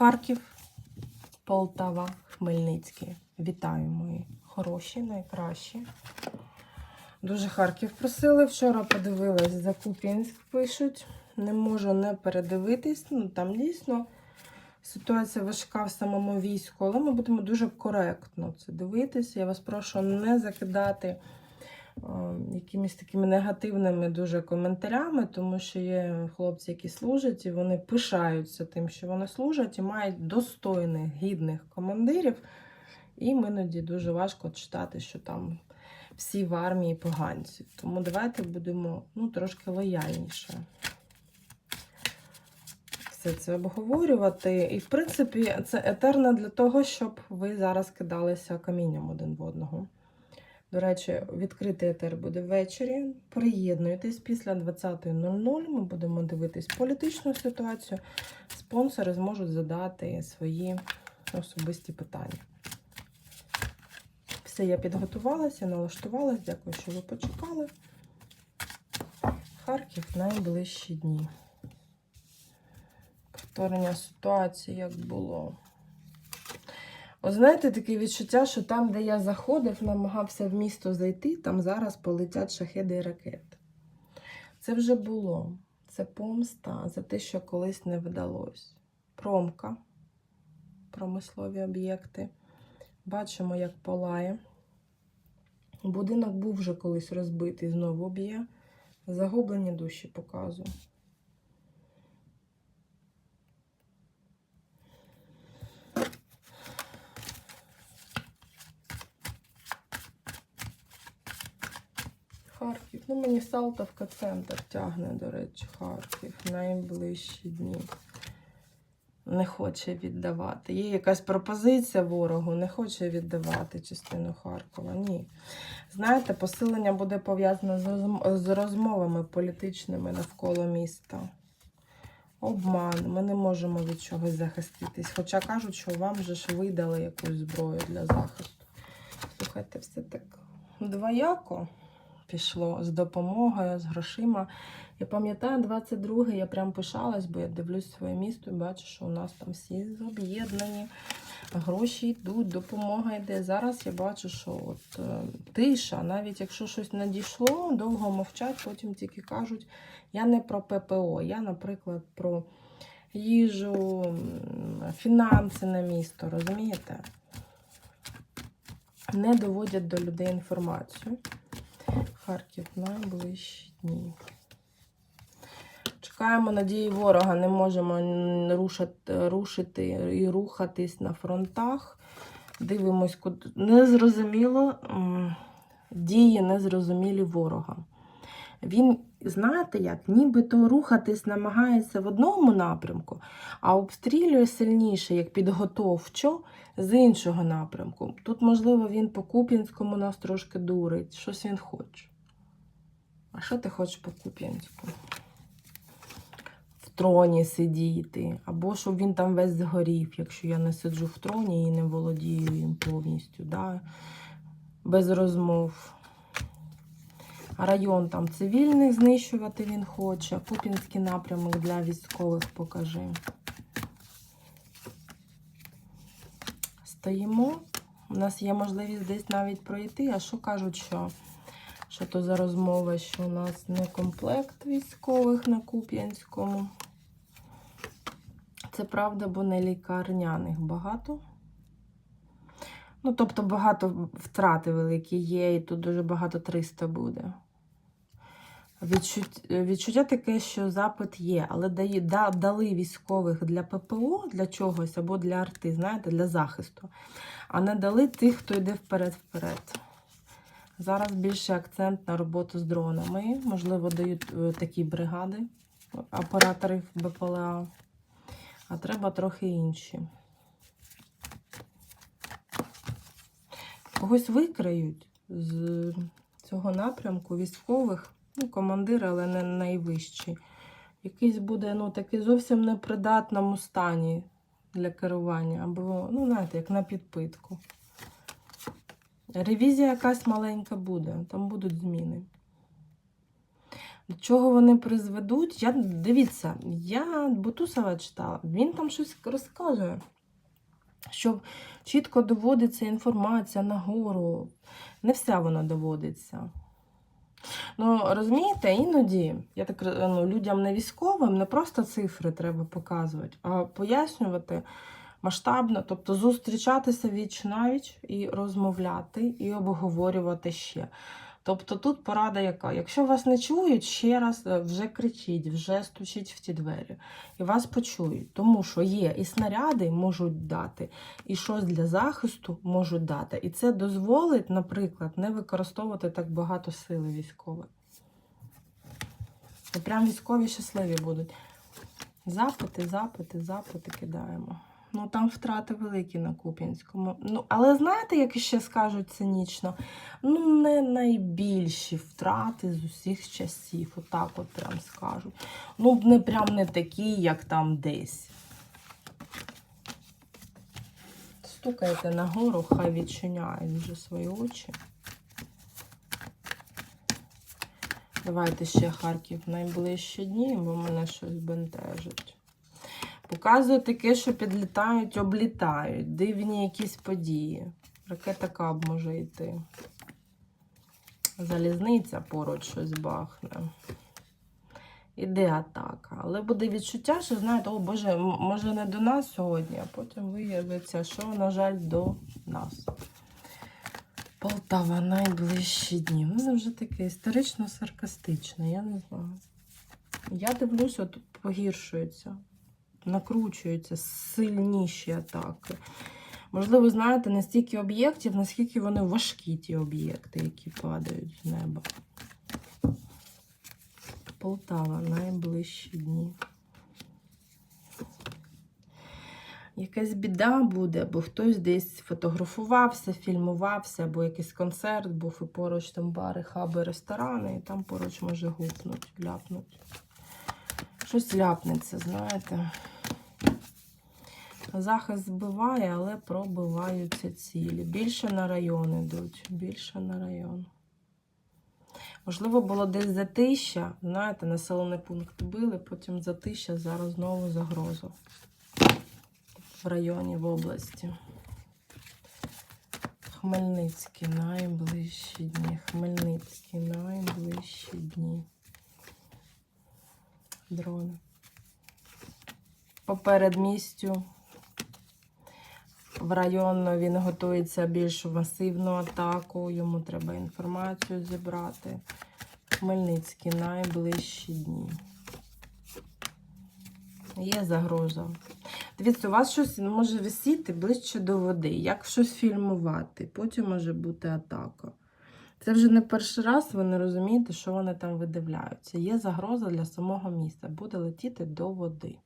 Харків, Полтава, Хмельницький. Вітаю, мої хороші, найкращі. Дуже Харків просили. Вчора подивилась за Куп'янськ пишуть. Не можу не передивитись. Ну там дійсно ситуація важка в самому війську, але ми будемо дуже коректно це дивитися. Я вас прошу не закидати якимись такими негативними дуже коментарями, тому що є хлопці, які служать, і вони пишаються тим, що вони служать, і мають достойних, гідних командирів. І іноді дуже важко читати, що там всі в армії поганці. Тому давайте будемо ну, трошки лояльніше все це обговорювати. І, в принципі, це етерно для того, щоб ви зараз кидалися камінням один в одного. До речі, відкритий етер буде ввечері. Приєднуйтесь після 20.00. Ми будемо дивитись політичну ситуацію. Спонсори зможуть задати свої особисті питання. Все, я підготувалася, налаштувалася. Дякую, що ви почекали. Харків найближчі дні. Повторення ситуації, як було. От знаєте, таке відчуття, що там, де я заходив, намагався в місто зайти, там зараз полетять шахеди і ракети. Це вже було. Це помста за те, що колись не вдалося. Промка, промислові об'єкти. Бачимо, як палає. Будинок був вже колись розбитий, знову б'є. Загублені душі показую. Харків. Ну, мені Салтовка центр тягне, до речі, Харків. Найближчі дні. Не хоче віддавати. Є якась пропозиція ворогу, не хоче віддавати частину Харкова. Ні. Знаєте, посилення буде пов'язане з, розмовами політичними навколо міста. Обман. Ми не можемо від чогось захиститись. Хоча кажуть, що вам вже ж видали якусь зброю для захисту. Слухайте, все так двояко пішло з допомогою, з грошима. Я пам'ятаю, 22-й я прям пишалась, бо я дивлюсь своє місто і бачу, що у нас там всі об'єднані, гроші йдуть, допомога йде. Зараз я бачу, що от е, тиша, навіть якщо щось надійшло, довго мовчать, потім тільки кажуть, я не про ППО, я, наприклад, про їжу, фінанси на місто, розумієте? Не доводять до людей інформацію. Харків найближчі дні. Чекаємо надії ворога, не можемо рушити, рушити і рухатись на фронтах. Дивимось, куди незрозуміло, дії незрозумілі ворога. Він, знаєте як, нібито рухатись намагається в одному напрямку, а обстрілює сильніше, як підготовчо, з іншого напрямку. Тут, можливо, він по Куп'янському нас трошки дурить. Щось він хоче. А що ти хочеш по Куп'янську? В троні сидіти. Або щоб він там весь згорів, якщо я не сиджу в троні і не володію їм повністю. Да? Без розмов. Район там цивільний знищувати він хоче. Куп'янський напрямок для військових покажи. Стоїмо. У нас є можливість десь навіть пройти. А що кажуть, що, що то за розмова, що у нас не комплект військових на Куп'янському? Це правда, бо не лікарняних багато. Ну, тобто багато втрати великі є, і тут дуже багато 300 буде. Відчут... Відчуття таке, що запит є, але дали військових для ППО, для чогось або для арти, знаєте, для захисту, а не дали тих, хто йде вперед-вперед. Зараз більше акцент на роботу з дронами. Можливо, дають е, такі бригади операторів БПЛА, а треба трохи інші. Когось викриють з цього напрямку військових, ну, командир, але не найвищий. Якийсь буде ну, такий зовсім непридатному стані для керування, або, ну, знаєте, як на підпитку. Ревізія якась маленька буде, там будуть зміни. До чого вони призведуть? Я дивіться, я Бутусова читала, він там щось розкаже, що чітко доводиться інформація нагору. Не вся вона доводиться. Ну, розумієте, іноді я так ну, людям не військовим не просто цифри треба показувати, а пояснювати масштабно, тобто зустрічатися віч навіч і розмовляти, і обговорювати ще. Тобто тут порада яка? Якщо вас не чують, ще раз е, вже кричіть, вже стучіть в ті двері, і вас почують, тому що є і снаряди можуть дати, і щось для захисту можуть дати. І це дозволить, наприклад, не використовувати так багато сили військових. Прям військові щасливі будуть. Запити, запити, запити кидаємо. Ну там втрати великі на Куп'янському. Ну, але знаєте, як ще скажуть цинічно? Ну, не найбільші втрати з усіх часів. Отак от прям скажуть. Ну, не прям не такі, як там десь. Стукайте нагору, хай відчиняють вже свої очі. Давайте ще Харків найближчі дні, бо мене щось бентежить. Показує таке, що підлітають, облітають, дивні якісь події. Ракета каб може йти. Залізниця поруч щось бахне. Іде атака. Але буде відчуття, що знаєте, о Боже, може не до нас сьогодні, а потім виявиться, що, на жаль, до нас. Полтава найближчі дні. Ну, це вже таке історично-саркастичне, я не знаю. Я дивлюся, тут погіршується, накручуються сильніші атаки. Можливо, знаєте, не стільки об'єктів, наскільки вони важкі, ті об'єкти, які падають з неба. Полтава найближчі дні. Якась біда буде, бо хтось десь фотографувався, фільмувався, або якийсь концерт був, і поруч там бари, хаби, ресторани, і там поруч може гупнуть, ляпнуть. Щось ляпнеться, знаєте. Захист збиває, але пробиваються цілі. Більше на район ідуть, більше на район. Можливо, було десь затища, знаєте, населений пункт били, потім затища, зараз знову загроза в районі, в області. Хмельницький найближчі дні. Хмельницький найближчі дні. Дрони. По передмістю в район він готується більш масивну атаку. Йому треба інформацію зібрати. Хмельницький найближчі дні. Є загроза. Дивіться, у вас щось може висіти ближче до води, як щось фільмувати, потім може бути атака. Це вже не перший раз, ви не розумієте, що вони там видивляються. Є загроза для самого міста, буде летіти до води.